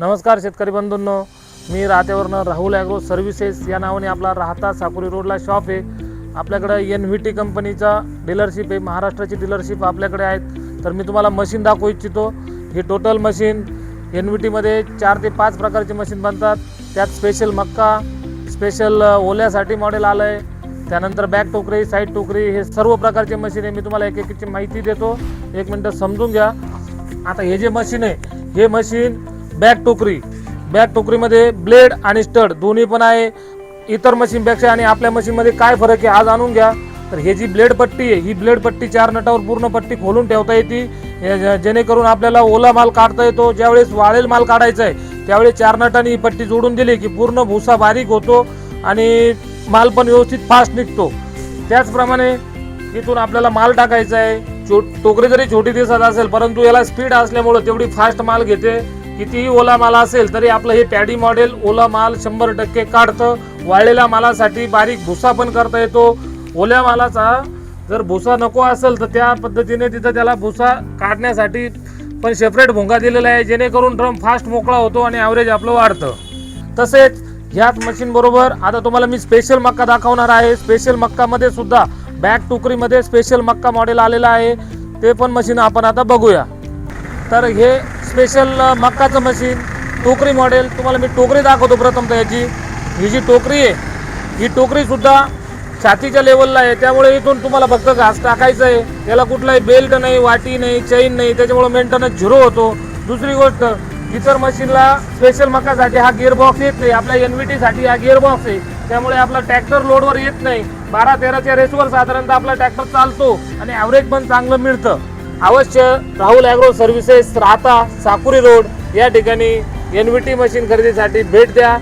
नमस्कार शेतकरी बंधूंनो. मी राहत्यावरनं राहुल ॲग्रो सर्व्हिसेस या नावाने आपला राहता साकुरी रोडला शॉप आहे. आपल्याकडं एन व्ही टी कंपनीचा डीलरशिप आहे. महाराष्ट्राची डीलरशिप आपल्याकडे आहेत. तर मी तुम्हाला मशीन दाखवू इच्छितो. ही टोटल मशीन एन व्ही टीमध्ये चार ते पाच प्रकारची मशीन बनतात. त्यात स्पेशल मक्का स्पेशल ओल्यासाठी मॉडेल आलं आहे त्यानंतर बॅक टोकरी साईड टोकरी हे सर्व प्रकारचे मशीन आहे. मी तुम्हाला एक एकची माहिती देतो. एक मिनटं समजून घ्या. आता हे जे मशीन आहे हे मशीन बॅक टोकरी. बॅक टोकरीमध्ये ब्लेड आणि स्टड दोन्ही पण आहे. इतर मशीनपेक्षा आणि आपल्या मशीनमध्ये काय फरक आहे आज आणून घ्या. तर हे जी ब्लेड पट्टी आहे ही ब्लेड पट्टी चार नटावर पूर्ण पट्टी खोलून ठेवता येते. जेणेकरून आपल्याला ओला माल काढता येतो ज्यावेळेस वाळेल माल काढायचा आहे त्यावेळी चार नटांनी ही पट्टी जोडून दिली की पूर्ण भुसा बारीक होतो आणि माल पण व्यवस्थित फास्ट निघतो. त्याचप्रमाणे इथून आपल्याला माल टाकायचा आहे. छो टोकरी जरी छोटी दिसत असेल परंतु याला स्पीड असल्यामुळं तेवढी फास्ट माल घेते. कितीही ओला माल असेल तरी आपलं हे पॅडी मॉडेल ओला माल शंभर टक्के काढतं. वाळलेल्या मालासाठी बारीक भुसा पण करता येतो. ओल्या मालाचा जर भुसा नको असेल तर त्या पद्धतीने तिथं त्याला भुसा काढण्यासाठी पण सेपरेट भोंगा दिलेला आहे जेणेकरून ड्रम फास्ट मोकळा होतो आणि ॲव्हरेज आपलं वाढतं. तसेच ह्याच मशीन बरोबर आता तुम्हाला मी स्पेशल मक्का दाखवणार आहे. स्पेशल मक्कामध्ये सुद्धा बॅक टोकरीमध्ये स्पेशल मक्का मॉडेल आलेला आहे. ते पण मशीन आपण आता बघूया. तर हे स्पेशल मक्काचं मशीन टोकरी मॉडेल तुम्हाला मी टोकरी दाखवतो प्रथमतः याची. ही जी टोकरी आहे ही टोकरीसुद्धा छातीच्या लेवलला आहे. त्यामुळे इथून तुम्हाला फक्त घास टाकायचं आहे. त्याला कुठलाही बेल्ट नाही वाटी नाही चैन नाही. त्याच्यामुळे मेंटेनन्स झिरो होतो. दुसरी गोष्ट इतर मशीनला स्पेशल मकासाठी हा गिअरबॉक्स येत नाही. आपल्या एन व्ही टीसाठी हा गिअरबॉक्स आहे. त्यामुळे आपला ट्रॅक्टर लोडवर येत नाही. बारा तेराच्या रेसवर साधारणतः आपला ट्रॅक्टर चालतो. आणि ॲव्हरेज पण चांगलं मिळतं. अवश्य राहुल ॲग्रो सर्व्हिसेस राहता साकुरी रोड या ठिकाणी एन व्ही टी मशीन खरेदीसाठी भेट द्या.